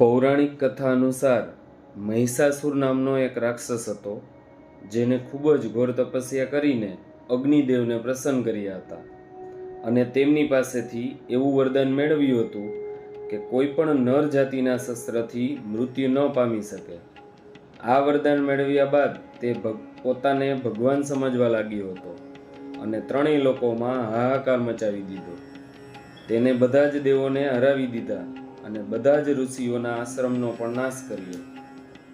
પૌરાણિક કથા અનુસાર મહિષાસુર નામનો એક રાક્ષસ હતો, જેને ખૂબ જ ઘોર તપસ્યા કરીને અગ્નિદેવને પ્રસન્ન કર્યા હતા. અને તેમની પાસેથી એવું વરદાન મેળવ્યું હતું કે કોઈ પણ નર જાતિના શસ્ત્રથી મૃત્યુ ન પામી શકે. આ વરદાન મેળવ્યા બાદ તે પોતાને ભગવાન સમજવા લાગ્યો હતો અને ત્રણેય લોકોમાં હાહાકાર મચાવી દીધો. તેને બધા જ દેવોને હરાવી દીધા. અને બધા જ ઋષિઓના આશ્રમનો પણ નાશ કર્યો.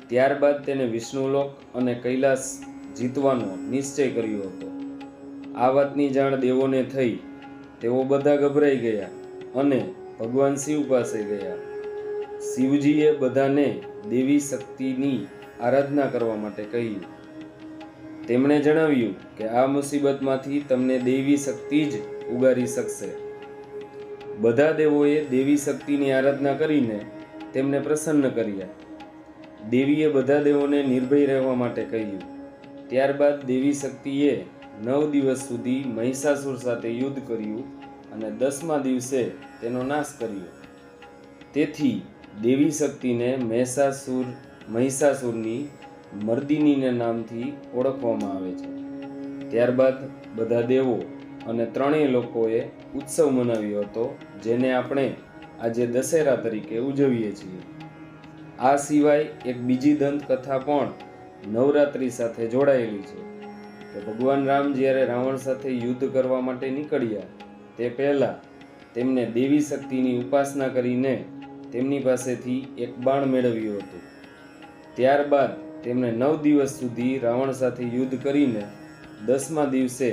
ત્યારબાદ તેને વિષ્ણુલોક અને કૈલાસ જીતવાનો નિશ્ચય કર્યો હતો. આ વાતની જાણ દેવોને થઈ. તેઓ બધા ગભરાઈ ગયા અને ભગવાન શિવ પાસે ગયા. શિવજીએ બધાને દેવી શક્તિની આરાધના કરવા માટે કહ્યું. તેમણે જણાવ્યું કે આ મુસીબતમાંથી તમને દેવી શક્તિ જ ઉગારી શકશે. બધા દેવોએ દેવી શક્તિની આરાધના કરીને તેમને પ્રસન્ન કર્યા. દેવીએ બધા દેવોને નિર્ભય રહેવા માટે કહ્યું, ત્યારબાદ દેવી શક્તિએ નવ દિવસ સુધી મહિષાસુર સાથે યુદ્ધ કર્યું અને દસમા દિવસે તેનો નાશ કર્યો. તેથી દેવી શક્તિને મહિષાસુર, મહિષાસુરની મર્દિનીના નામથી ઓળખવામાં આવે છે. ત્યારબાદ બધા દેવો અને ત્રણેય લોકોએ ઉત્સવ મનાવ્યો હતો, જેને આપણે આજે દશેરા તરીકે ઉજવીએ છીએ. આ સિવાય એક બીજી દંતકથા પણ નવરાત્રિ સાથે જોડાયેલી છે. કે ભગવાન રામ જ્યારે રાવણ સાથે યુદ્ધ કરવા માટે નીકળ્યા, તે પહેલાં તેમને દેવી શક્તિની ઉપાસના કરીને તેમની પાસેથી એક બાણ મેળવ્યું હતું. ત્યારબાદ તેમણે નવ દિવસ સુધી રાવણ સાથે યુદ્ધ કરીને દસમા દિવસે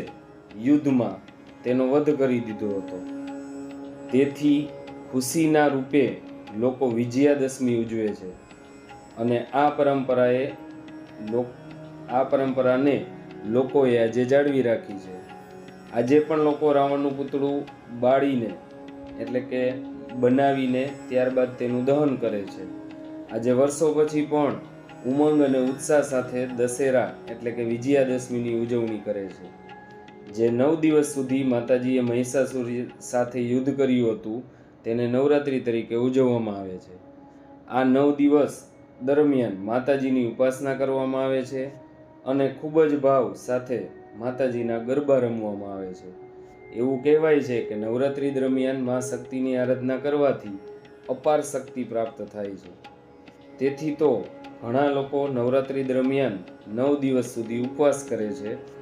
યુદ્ધમાં તેનો વધ કરી દીધો હતો. તેથી ખુશીના રૂપે લોકો વિજયાદશમી ઉજવે છે અને આ પરંપરાએ આ પરંપરાને લોકોએ આજે જાળવી રાખી છે. આજે પણ લોકો રાવણનું પૂતળું બાળીને, એટલે કે બનાવીને ત્યારબાદ તેનું દહન કરે છે. આજે વર્ષો પછી પણ ઉમંગ અને ઉત્સાહ સાથે દશેરા, એટલે કે વિજયાદશમીની ઉજવણી કરે છે. જે નવ દિવસ સુધી માતાજીએ મહિષાસુર સાથે યુદ્ધ કર્યું હતું, તેને નવરાત્રિ તરીકે ઉજવવામાં આવે છે. આ નવ દિવસ દરમિયાન માતાજીની ઉપાસના કરવામાં આવે છે અને ખૂબ જ ભાવ સાથે માતાજીના ગરબા રમવામાં આવે છે. એવું કહેવાય છે કે નવરાત્રિ દરમિયાન મા શક્તિની આરાધના કરવાથી અપાર શક્તિ પ્રાપ્ત થાય છે. તેથી તો ઘણા લોકો નવરાત્રિ દરમિયાન નવ દિવસ સુધી ઉપવાસ કરે છે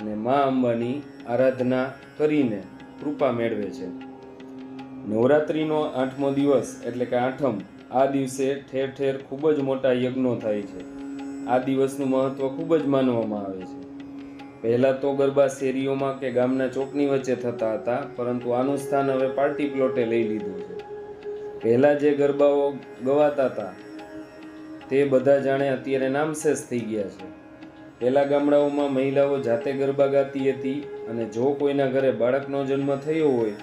અને મા અંબાની આરાધના કરીને કૃપા મેળવે છે. નવરાત્રિનો આઠમો દિવસ એટલે કે આઠમ, આ દિવસે ઠેર ઠેર ખૂબ જ મોટા યજ્ઞો થાય છે. આ દિવસનું મહત્ત્વ ખૂબ જ માનવામાં આવે છે. પહેલાં તો ગરબા શેરીઓમાં કે ગામના ચોકની વચ્ચે થતા હતા, પરંતુ આનું સ્થાન હવે પાર્ટી પ્લોટે લઈ લીધું છે. પહેલાં જે ગરબાઓ ગવાતા હતા, તે બધા જાણે અત્યારે નામશેષ થઈ ગયા છે. પહેલાં ગામડાઓમાં મહિલાઓ જાતે ગરબા ગાતી હતી અને જો કોઈના ઘરે બાળકનો જન્મ થયો હોય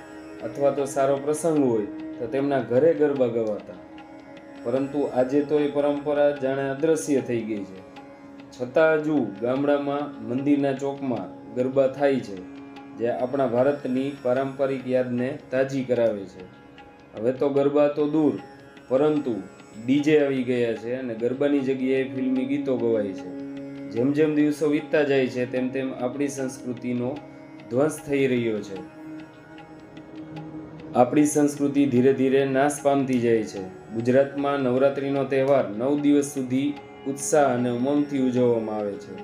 અથવા તો સારો પ્રસંગ હોય, તો તેમના ઘરે ગરબા ગવાતા. પરંતુ આજે તો એ પરંપરા જાણે અદ્રશ્ય થઈ ગઈ છે. છતાં હજુ ગામડામાં મંદિરના ચોકમાં ગરબા થાય છે, જે આપણા ભારતની પારંપરિક યાદને તાજી કરાવે છે. હવે તો ગરબા તો દૂર, પરંતુ ડીજે આવી ગયા છે અને ગરબાની જગ્યાએ ફિલ્મી ગીતો ગવાય છે. જેમ જેમ દિવસો વીતતા જાય છે, તેમ તેમ આપણી સંસ્કૃતિનો ધ્વંસ થઈ રહ્યો છે. આપણી સંસ્કૃતિ ધીરે ધીરે નાશ પામતી જાય છે. ગુજરાતમાં નવરાત્રિનો તહેવાર નવ દિવસ સુધી ઉત્સાહ અને ઉમંગથી ઉજવવામાં આવે છે.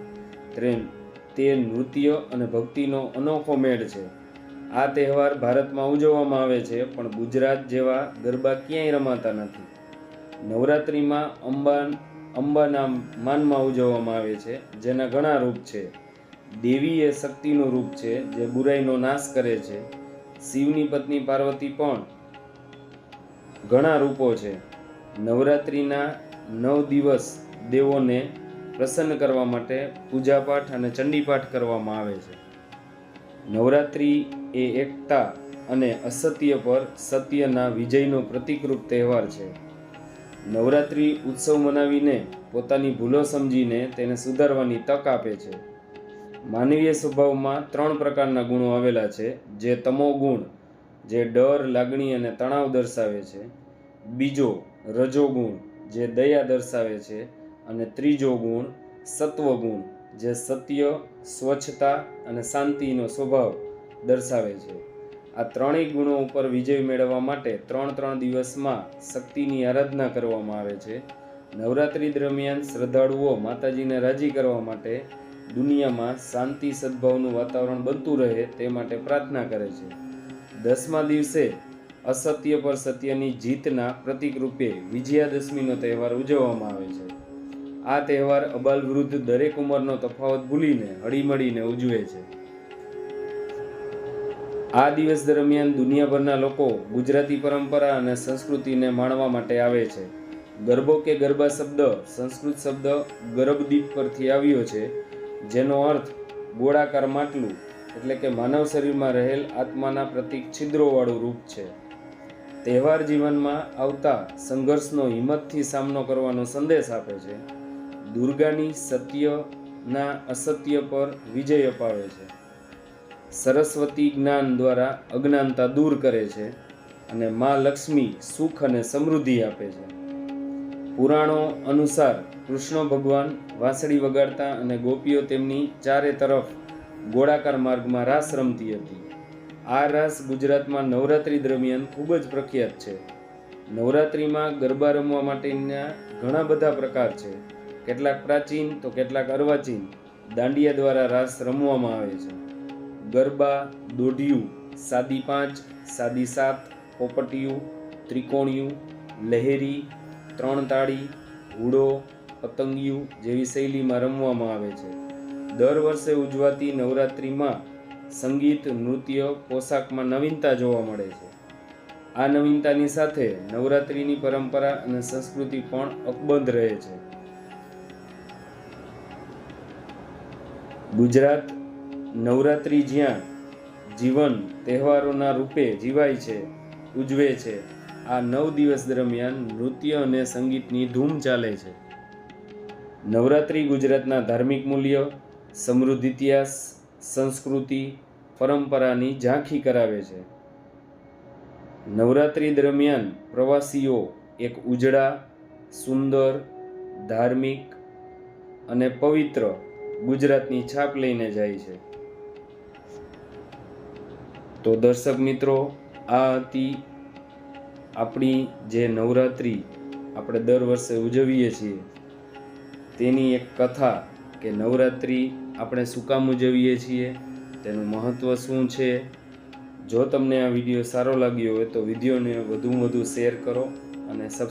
ટ્રેન તે નૃત્ય અને ભક્તિનો અનોખો મેળ છે. આ તહેવાર ભારતમાં ઉજવવામાં આવે છે, પણ ગુજરાત જેવા ગરબા ક્યાંય રમાતા નથી. નવરાત્રિમાં અંબા અંબાના માનમાં ઉજવવામાં આવે છે, જેના ઘણા રૂપ છે. દેવી એ શક્તિનું રૂપ છે, જે બુરાઈનો નાશ કરે છે. શિવની પત્ની પાર્વતી પણ ઘણા રૂપો છે. નવરાત્રિના નવ દિવસ દેવોને પ્રસન્ન કરવા માટે પૂજાપાઠ અને ચંડીપાઠ કરવામાં આવે છે. નવરાત્રિ એ એકતા અને અસત્ય પર સત્યના વિજયનો પ્રતિકરૂપ તહેવાર છે. નવરાત્રિ ઉત્સવ મનાવીને પોતાની ભૂલો સમજીને તેને સુધારવાની તક આપે છે. માનવીય સ્વભાવમાં ત્રણ પ્રકારના ગુણો આવેલા છે, જે તમો ગુણ, જે ડર, લાગણી અને તણાવ દર્શાવે છે. બીજો રજોગુણ જે દયા દર્શાવે છે. અને ત્રીજો ગુણ સત્વગુણ જે સત્ય, સ્વચ્છતા અને શાંતિનો સ્વભાવ દર્શાવે છે. આ ત્રણેય ગુણો ઉપર વિજય મેળવવા માટે ત્રણ ત્રણ દિવસમાં શક્તિની આરાધના કરવામાં આવે છે. નવરાત્રિ દરમિયાન શ્રદ્ધાળુઓ માતાજીને રાજી કરવા માટે દુનિયામાં શાંતિ સદભાવનું વાતાવરણ બનતું રહે તે માટે પ્રાર્થના કરે છે. દસમા દિવસે અસત્ય પર સત્યની જીતના પ્રતિકરૂપે વિજયાદશમીનો તહેવાર ઉજવવામાં આવે છે. આ તહેવાર અબાલ વૃદ્ધ દરેક ઉંમરનો તફાવત ભૂલીને હળીમળીને ઉજવે છે. આ દિવસ દરમિયાન દુનિયાભરના લોકો ગુજરાતી પરંપરા અને સંસ્કૃતિને માણવા માટે આવે છે. ગરબો કે ગરબા શબ્દ, સંસ્કૃત શબ્દ ગરબદીપ પરથી આવ્યો છે, જેનો અર્થ ગોળાકાર માટલું, એટલે કે માનવ શરીરમાં રહેલ આત્માના પ્રતિક છિદ્રોવાળું રૂપ છે. તહેવાર જીવનમાં આવતા સંઘર્ષનો હિંમતથી સામનો કરવાનો સંદેશ આપે છે. દુર્ગાની સત્યના અસત્ય પર વિજય અપાવે છે. સરસ્વતી જ્ઞાન દ્વારા અજ્ઞાનતા દૂર કરે છે અને મા લક્ષ્મી સુખ અને સમૃદ્ધિ આપે છે. પુરાણો અનુસાર કૃષ્ણ ભગવાન વાંસળી વગાડતા અને ગોપીઓ તેમની ચારે તરફ ગોળાકાર માર્ગમાં રાસ રમતી હતી. આ રાસ ગુજરાતમાં નવરાત્રિ દરમિયાન ખૂબ જ પ્રખ્યાત છે. નવરાત્રિમાં ગરબા રમવા માટેના ઘણા બધા પ્રકાર છે. કેટલાક પ્રાચીન તો કેટલાક અર્વાચીન દાંડિયા દ્વારા રાસ રમવામાં આવે છે. ગરબા, દોઢિયું, સાદી પાંચ, સાદી સાત, પોપટિયું, ત્રિકોણિયું, લહેરી, ત્રણ તાળી, હુડો, પતંગિયું જેવી શૈલીમાં રમવામાં આવે છે. દર વર્ષે ઉજવાતી નવરાત્રિમાં સંગીત, નૃત્ય, પોશાકમાં નવીનતા જોવા મળે છે. આ નવીનતાની સાથે નવરાત્રિની પરંપરા અને સંસ્કૃતિ પણ અકબંધ રહે છે. ગુજરાત નવરાત્રિ જ્યાં જીવન તહેવારોના રૂપે જીવાય છે, ઉજવે છે, આ નવ દિવસ દરમિયાન નૃત્ય અને સંગીતની ધૂમ ચાલે છે. નવરાત્રિ ગુજરાતના ધાર્મિક મૂલ્ય, સમૃદ્ધ ઇતિહાસ, સંસ્કૃતિ, પરંપરાની ઝાંખી કરાવે છે. નવરાત્રિ દરમિયાન પ્રવાસીઓ એક ઉજળા, સુંદર, ધાર્મિક અને પવિત્ર ગુજરાતની છાપ લઈને જાય છે. તો દર્શક મિત્રો, આ હતી આપણી જે નવરાત્રિ આપણે દર વર્ષે ઉજવીએ છીએ, તેની એક કથા કે નવરાત્રિ આપણે શું કામ ઉજવીએ છીએ, તેનું મહત્ત્વ શું છે, જો તમને આ વીડિયો સારો લાગ્યો હોય તો વિડીયોને વધુમાં વધુ શેર કરો અને સબસ્ક્રાઈબ